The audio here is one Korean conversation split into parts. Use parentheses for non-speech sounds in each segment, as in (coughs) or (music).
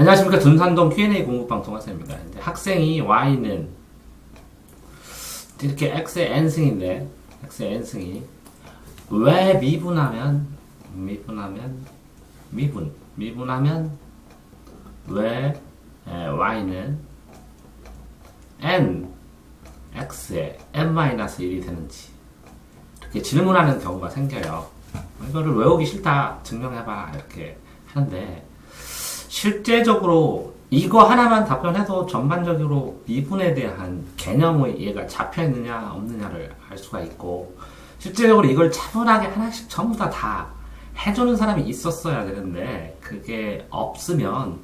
안녕하십니까 둔산동 Q&A 공부방송 화사입니다. 이제 학생이 Y는 이렇게 X의 N승인데 X의 N승이 왜 미분하면 미분하면 미분 미분하면 왜 에, Y는 N X의 N-1이 되는지 이렇게 질문하는 경우가 생겨요. 이거를 외우기 싫다 증명해봐 이렇게 하는데 실제적으로 이거 하나만 답변해도 전반적으로 미분에 대한 개념의 이해가 잡혀 있느냐 없느냐를 알 수가 있고 실제적으로 이걸 차분하게 하나씩 전부 다 다 해주는 사람이 있었어야 되는데 그게 없으면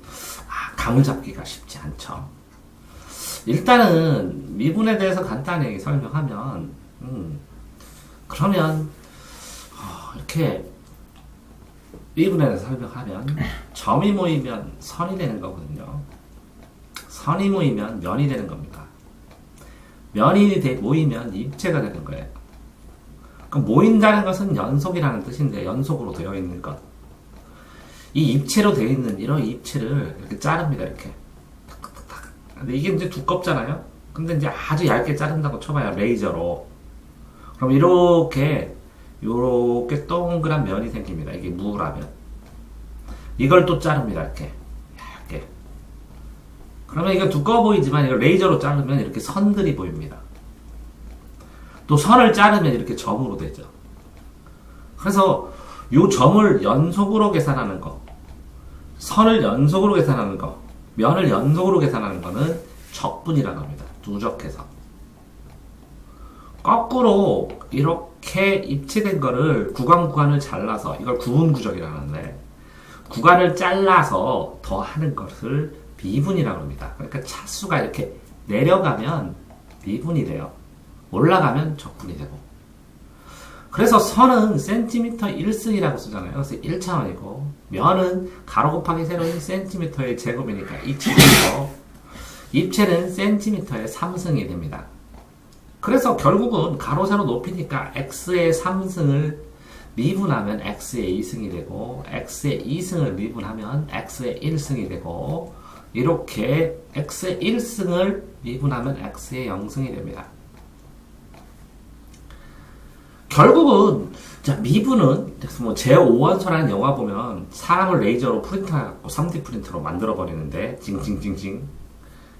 아, 감을 잡기가 쉽지 않죠. 일단은 미분에 대해서 간단히 설명하면 음, 그러면 어, 이렇게 미분에 대해서 설명하면 점이 모이면 선이 되는 거거든요. 선이 모이면 면이 되는 겁니다. 면이 되- 모이면 입체가 되는 거예요. 그럼 모인다는 것은 연속이라는 뜻인데 연속으로 되어 있는 것. 이 입체로 되어 있는 이런 입체를 이렇게 자릅니다. 이렇게. 근데 이게 이제 두껍잖아요. 근데 이제 아주 얇게 자른다고 쳐봐요. 레이저로. 그럼 이렇게 요렇게 동그란 면이 생깁니다. 이게 무라면. 이걸 또 자릅니다. 이렇게. 얇게. 그러면 이거 두꺼워 보이지만 이걸 레이저로 자르면 이렇게 선들이 보입니다. 또 선을 자르면 이렇게 점으로 되죠. 그래서 요 점을 연속으로 계산하는 거, 선을 연속으로 계산하는 거, 면을 연속으로 계산하는 거는 적분이라고 합니다. 누적해서. 거꾸로 이렇게 입체된 거를 구간 구간을 잘라서 이걸 구분 구적이라고 하는데 구간을 잘라서 더 하는 것을 미분이라고 합니다. 그러니까 차수가 이렇게 내려가면 미분이 돼요. 올라가면 적분이 되고. 그래서 선은 센티미터 1승이라고 쓰잖아요. 그래서 1차원이고 면은 가로 곱하기 세로인 센티미터의 제곱이니까 2차원이고 입체는 센티미터의 3승이 됩니다. 그래서 결국은 가로 세로 높이니까 x의 3승을 미분하면 x의 2승이 되고 x의 2승을 미분하면 x의 1승이 되고 이렇게 x의 1승을 미분하면 x의 0승이 됩니다. 결국은 자 미분은 뭐 제5원소라는 영화 보면 사람을 레이저로 프린터해갖고 3D 프린터로 만들어 버리는데 징징징징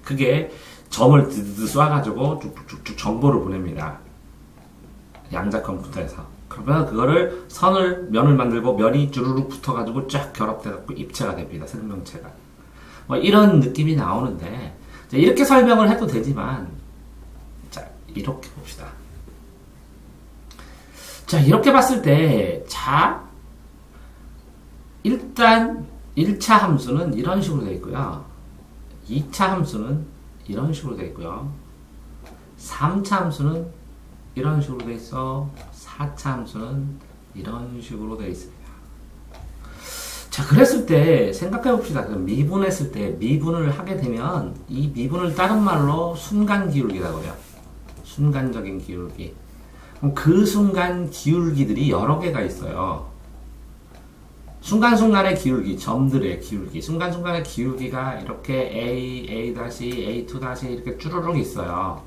그게 점을 드드드 쏴가지고 쭉쭉쭉 정보를 보냅니다. 양자 컴퓨터에서. 그러면 그거를 선을 면을 만들고 면이 주르륵 붙어가지고 쫙 결합돼갖고 입체가 됩니다. 생명체가. 뭐 이런 느낌이 나오는데 자, 이렇게 설명을 해도 되지만 자 이렇게 봅시다. 자 이렇게 봤을 때 자 일단 1차 함수는 이런 식으로 되어 있고요. 2차 함수는 이런 식으로 되어 있고요. 3차 함수는 이런 식으로 되어 있어. 4차 함수는 이런 식으로 되어 있습니다. 자, 그랬을 때 생각해 봅시다. 그 미분했을 때 미분을 하게 되면 이 미분을 다른 말로 순간 기울기라고 해요. 순간적인 기울기. 그럼 그 순간 기울기들이 여러 개가 있어요. 순간순간의 기울기, 점들의 기울기, 순간순간의 기울기가 이렇게 A, A 다시, A2 다시 이렇게 쭈루룩 있어요.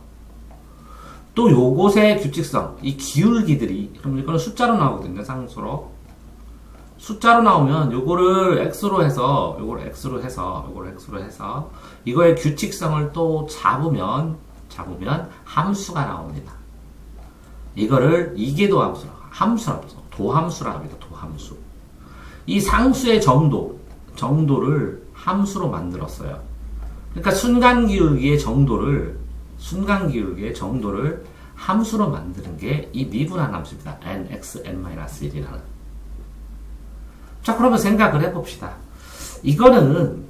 또 요곳의 규칙성, 이 기울기들이, 그럼 이거는 숫자로 나오거든요, 상수로. 숫자로 나오면 요거를 x로 해서, 요거를 x로 해서, 요거를 x로 해서, 이거의 규칙성을 또 잡으면, 잡으면 함수가 나옵니다. 이거를 이계도 함수라, 함수라고, 도함수라 합니다, 도함수. 이 상수의 정도, 정도를 함수로 만들었어요. 그러니까 순간 기울기의 정도를, 순간 기울기의 정도를 함수로 만드는 게 이 미분한 함수입니다. nx, n-1이라는. 자, 그러면 생각을 해봅시다. 이거는,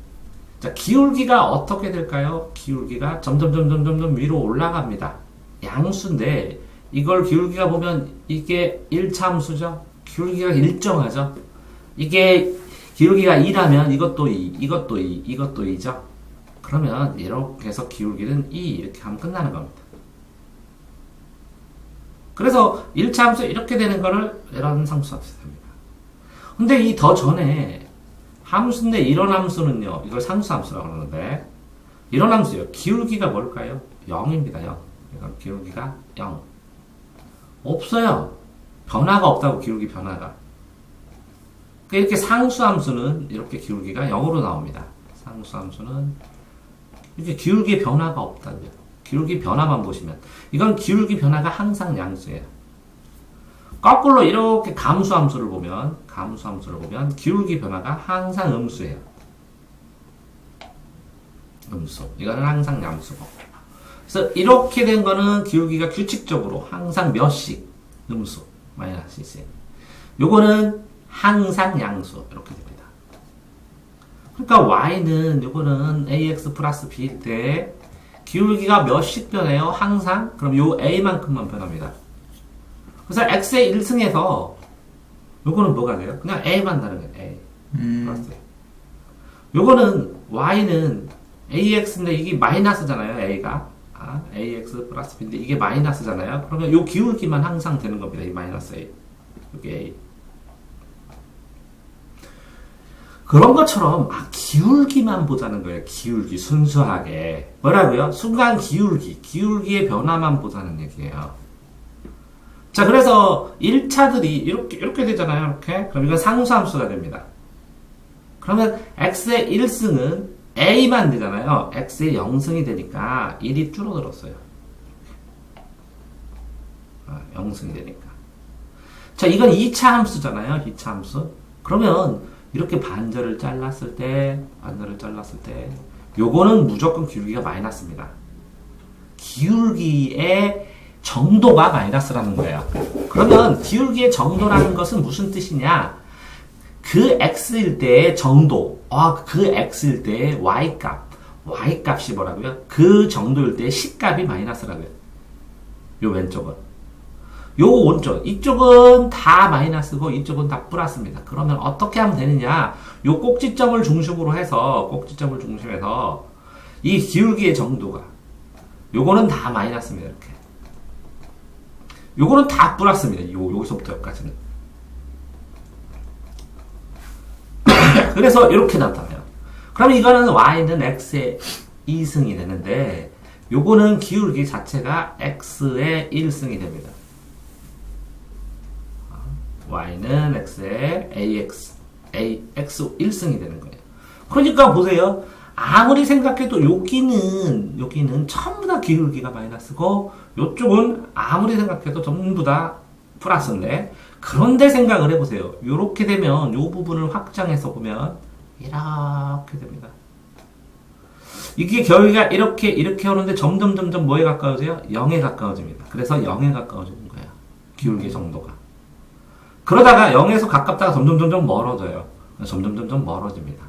자, 기울기가 어떻게 될까요? 기울기가 점점, 점점, 점점 위로 올라갑니다. 양수인데, 이걸 기울기가 보면 이게 1차 함수죠? 기울기가 일정하죠? 이게 기울기가 2라면 이것도 2, 이것도 2, 이것도 2죠? 그러면 이렇게 해서 기울기는 2 이렇게 하면 끝나는 겁니다. 그래서 1차 함수 이렇게 되는 거를 이런 상수함수 됩니다. 근데 이 더 전에 함수인데 이런 함수는요. 이걸 상수함수라고 그러는데 이런 함수요. 기울기가 뭘까요? 0입니다. 0. 이건 기울기가 0. 없어요. 변화가 없다고 기울기 변화가. 이렇게 상수함수는 이렇게 기울기가 0으로 나옵니다. 상수함수는 이렇게 기울기의 변화가 없다고요. 기울기 변화만 보시면 이건 기울기 변화가 항상 양수예요. 거꾸로 이렇게 감수함수를 보면 감수함수를 보면 기울기 변화가 항상 음수예요. 음수. 이거는 항상 양수고. 그래서 이렇게 된 거는 기울기가 규칙적으로 항상 몇씩 음수 마이너스 1 요거는 항상 양수 이렇게 됩니다. 그러니까 y는 요거는 ax 플러스 b일 때 기울기가 몇씩 변해요? 항상? 그럼 요 a만큼만 변합니다. 그래서 x의 1승에서 요거는 뭐가 돼요? 그냥 a만 다른 거예요. a 음. 플러스 요거는 y는 ax인데 이게 마이너스잖아요. a가 아, ax 플러스 b인데 이게 마이너스잖아요. 그러면 요 기울기만 항상 되는 겁니다. 이 마이너스 a 여기 a 그런 것처럼 아, 기울기만 보자는 거예요. 기울기 순수하게 뭐라고요? 순간 기울기 기울기의 변화만 보자는 얘기예요. 자 그래서 1차들이 이렇게 이렇게 되잖아요. 이렇게 그럼 이건 상수함수가 됩니다. 그러면 x의 1승은 a만 되잖아요. x의 0승이 되니까 1이 줄어들었어요. 아, 0승이 되니까. 자, 이건 2차 함수잖아요. 2차 함수. 그러면 이렇게 반절을 잘랐을 때, 반절을 잘랐을 때, 요거는 무조건 기울기가 마이너스입니다. 기울기의 정도가 마이너스라는 거예요. 그러면 기울기의 정도라는 것은 무슨 뜻이냐? 그 x일 때의 정도, 아, 그 x일 때의 y값, y값이 뭐라고요? 그 정도일 때의 c값이 마이너스라고요. 요 왼쪽은. 요 오른쪽, 이쪽은 다 마이너스고 이쪽은 다 플러스입니다. 그러면 어떻게 하면 되느냐? 요 꼭지점을 중심으로 해서, 꼭지점을 중심해서 이 기울기의 정도가, 요거는 다 마이너스입니다. 이렇게. 요거는 다 플러스입니다. 요, 여기서부터 여기까지는. (coughs) 그래서 이렇게 나타나요. 그럼 이거는 y는 x의 2승이 되는데 요거는 기울기 자체가 x의 1승이 됩니다. Y는 x의 ax, a, x 1승이 되는 거예요. 그러니까 보세요. 아무리 생각해도 여기는 여기는 전부 다 기울기가 마이너스고 요쪽은 아무리 생각해도 전부 다 플러스인데 그런데 생각을 해보세요. 이렇게 되면 이 부분을 확장해서 보면 이렇게 됩니다. 이게 결과 이렇게 이렇게 오는데 점점 점점 뭐에 가까워져요? 0에 가까워집니다. 그래서 0에 가까워지는 거예요. 기울기 정도가. 그러다가 0에서 가깝다가 점점 점점 멀어져요. 점점 점점 멀어집니다.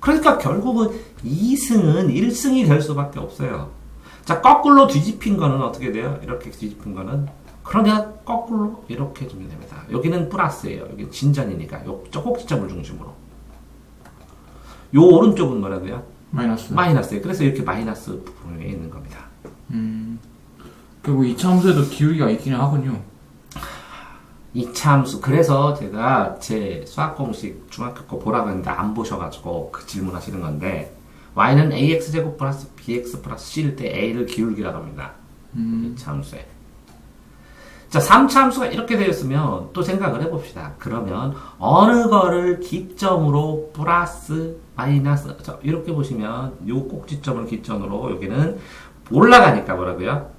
그러니까 결국은 2승은 1승이 될 수밖에 없어요. 자, 거꾸로 뒤집힌 거는 어떻게 돼요? 이렇게 뒤집힌 거는 그러면 거꾸로 이렇게 해주면 됩니다. 여기는 플러스예요. 여기 진전이니까 요쪽 꼭지점을 중심으로. 요 오른쪽은 뭐라고요? 마이너스. 마이너스예요. 그래서 이렇게 마이너스 부분에 있는 겁니다. 음. 결국 이 참수에도 기울기가 있기는 하군요. 이차 함수. 그래서 제가 제 수학 공식 중학교 거 보라고 했는데 안 보셔가지고 그 질문하시는 건데 y는 ax 제곱 플러스 bx 플러스 c일 때 a를 기울기라고 합니다. 음. 이차 함수에. 자, 3차 함수가 이렇게 되었으면 또 생각을 해봅시다. 그러면 어느 거를 기점으로 플러스 마이너스 자, 이렇게 보시면 요 꼭지점을 기점으로 여기는 올라가니까 뭐라고요?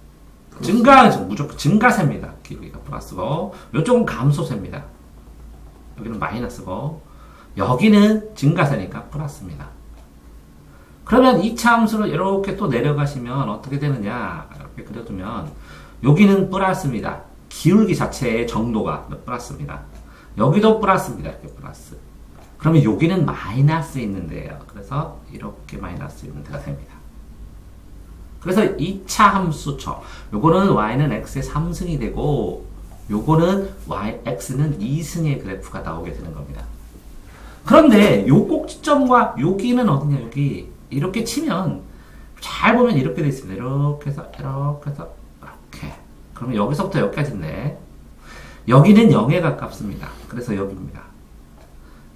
증가 무조건 증가세입니다. 기울기가 플러스고 이쪽은 감소세입니다. 여기는 마이너스고 여기는 증가세니까 플러스입니다. 그러면 2차 함수를 이렇게 또 내려가시면 어떻게 되느냐 이렇게 그려두면 여기는 플러스입니다. 기울기 자체의 정도가 플러스입니다. 여기도 플러스입니다. 이렇게 플러스. 그러면 여기는 마이너스 있는데요. 그래서 이렇게 마이너스 있는 데가 됩니다. 그래서 2차 함수처. 요거는 y는 x의 3승이 되고 요거는 y, x는 2승의 그래프가 나오게 되는 겁니다. 그런데 요 꼭지점과 여기는 어디냐 여기 이렇게 치면 잘 보면 이렇게 돼 있습니다. 이렇게 해서 이렇게 해서 이렇게 그러면 여기서부터 여기까지인데 여기는 0에 가깝습니다. 그래서 여기입니다.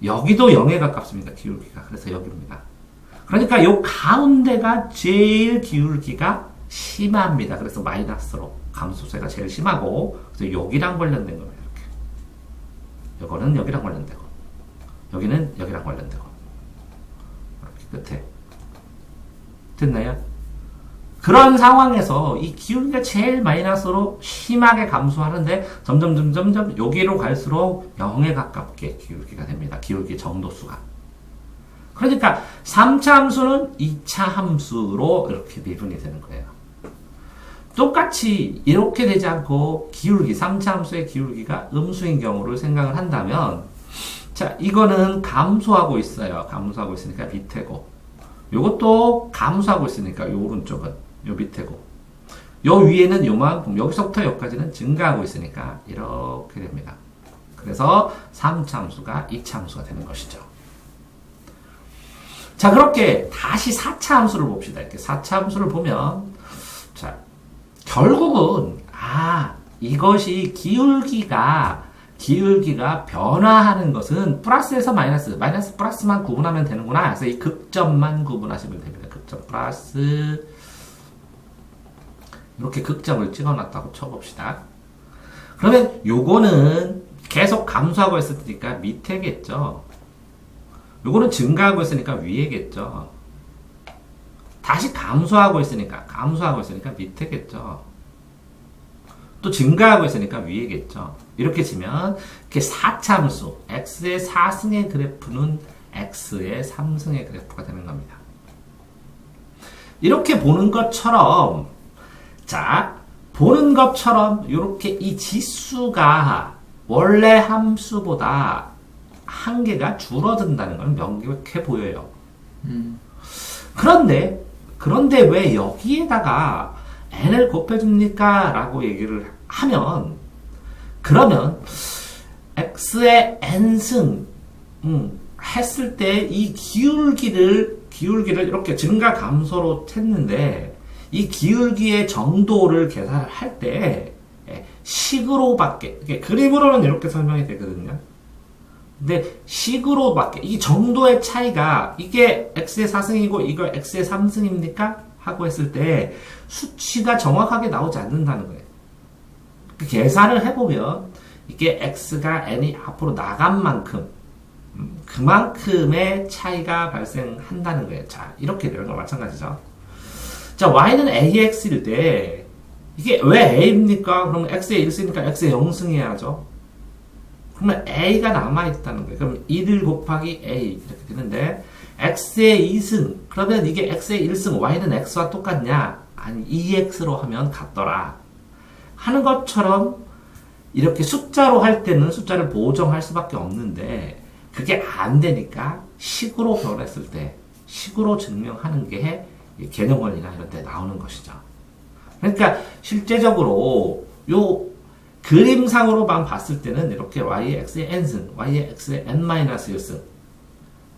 여기도 0에 가깝습니다. 기울기가. 그래서 여기입니다. 그러니까 요 가운데가 제일 기울기가 심합니다. 그래서 마이너스로 감소세가 제일 심하고 그래서 여기랑 관련된 겁니다. 이렇게. 요거는 여기랑 관련되고 여기는 여기랑 관련되고 이렇게 끝에 됐나요? 그런 상황에서 이 기울기가 제일 마이너스로 심하게 감소하는데 점점 점점 점 여기로 갈수록 0에 가깝게 기울기가 됩니다. 기울기 정도수가. 그러니까 3차 함수는 2차 함수로 이렇게 미분이 되는 거예요. 똑같이 이렇게 되지 않고 기울기, 3차 함수의 기울기가 음수인 경우를 생각을 한다면 자, 이거는 감소하고 있어요. 감소하고 있으니까 밑에고 요것도 감소하고 있으니까 요 오른쪽은 요 밑에고 요 위에는 요만큼 여기서부터 여기까지는 증가하고 있으니까 이렇게 됩니다. 그래서 3차 함수가 2차 함수가 되는 것이죠. 자, 그렇게 다시 4차 함수를 봅시다. 이렇게 4차 함수를 보면 자, 결국은 아, 이것이 기울기가 기울기가 변화하는 것은 플러스에서 마이너스, 마이너스 플러스만 구분하면 되는구나. 그래서 이 극점만 구분하시면 됩니다. 극점 플러스 이렇게 극점을 찍어놨다고 쳐봅시다. 그러면 요거는 계속 감소하고 있을 테니까 밑에겠죠. 요거는 증가하고 있으니까 위에겠죠. 다시 감소하고 있으니까 감소하고 있으니까 밑에겠죠. 또 증가하고 있으니까 위에겠죠. 이렇게 치면 이렇게 4참수 x의 4승의 그래프는 x의 3승의 그래프가 되는 겁니다. 이렇게 보는 것처럼 자 보는 것처럼 이렇게 이 지수가 원래 함수보다 한계가 줄어든다는 건 명백해 보여요. 음. 그런데 그런데 왜 여기에다가 n을 곱해줍니까? 라고 얘기를 하면 그러면 x의 n승 음, 했을 때 이 기울기를 기울기를 이렇게 증가 감소로 했는데 이 기울기의 정도를 계산을 할 때 식으로밖에 이게 그림으로는 이렇게 설명이 되거든요. 근데 식으로밖에 이 정도의 차이가 이게 x의 4승이고 이거 x의 3승입니까? 하고 했을 때 수치가 정확하게 나오지 않는다는 거예요. 그 계산을 해보면 이게 x가 n이 앞으로 나간 만큼 음, 그만큼의 차이가 발생한다는 거예요. 자 이렇게 되는 거 마찬가지죠. 자 y는 ax일 때 이게 왜 a입니까? 그러면 x의 1승이니까 x의 0승해야죠. 그러면 a가 남아있다는 거예요. 그럼 1 곱하기 a 이렇게 되는데 x의 2승 그러면 이게 x의 1승 y는 x와 똑같냐? 아니 2x로 하면 같더라. 하는 것처럼 이렇게 숫자로 할 때는 숫자를 보정할 수밖에 없는데 그게 안 되니까 식으로 변했을 때 식으로 증명하는 게 개념원이나 이런 데 나오는 것이죠. 그러니까 실제적으로 요 그림상으로만 봤을 때는 이렇게 y의 x의 n승, y의 x의 n-1승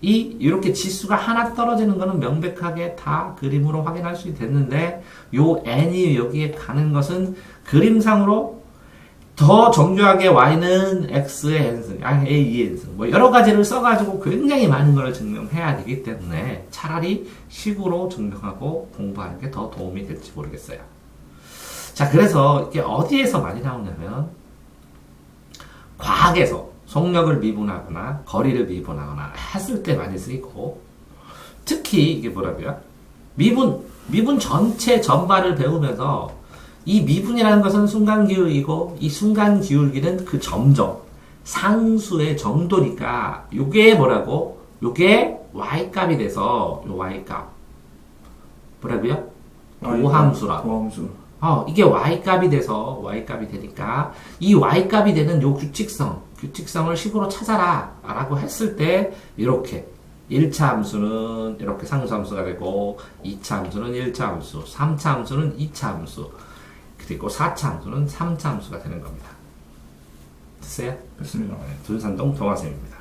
이 이렇게 지수가 하나 떨어지는 것은 명백하게 다 그림으로 확인할 수 있겠는데 요 n이 여기에 가는 것은 그림상으로 더 정교하게 y는 x의 n승, 아니 a의 n승 뭐 여러 가지를 써가지고 굉장히 많은 걸 증명해야 되기 때문에 차라리 식으로 증명하고 공부하는 게 더 도움이 될지 모르겠어요. 자, 그래서 이게 어디에서 많이 나오냐면 과학에서 속력을 미분하거나 거리를 미분하거나 했을 때 많이 쓰이고 특히 이게 뭐라고요? 미분, 미분 전체 전반을 배우면서 이 미분이라는 것은 순간 기울기고 이 순간 기울기는 그 점점 상수의 정도니까 요게 뭐라고? 요게 y값이 돼서 요 y값 뭐라고요? 고함수라고 고함수. 어, 이게 y값이 돼서 y값이 되니까 이 y값이 되는 요 규칙성, 규칙성을 식으로 찾아라 라고 했을 때 이렇게 1차 함수는 이렇게 상수 함수가 되고 2차 함수는 1차 함수, 3차 함수는 2차 함수, 그리고 4차 함수는 3차 함수가 되는 겁니다. 됐어요? 됐습니다. 네, 둘산동 동화쌤입니다.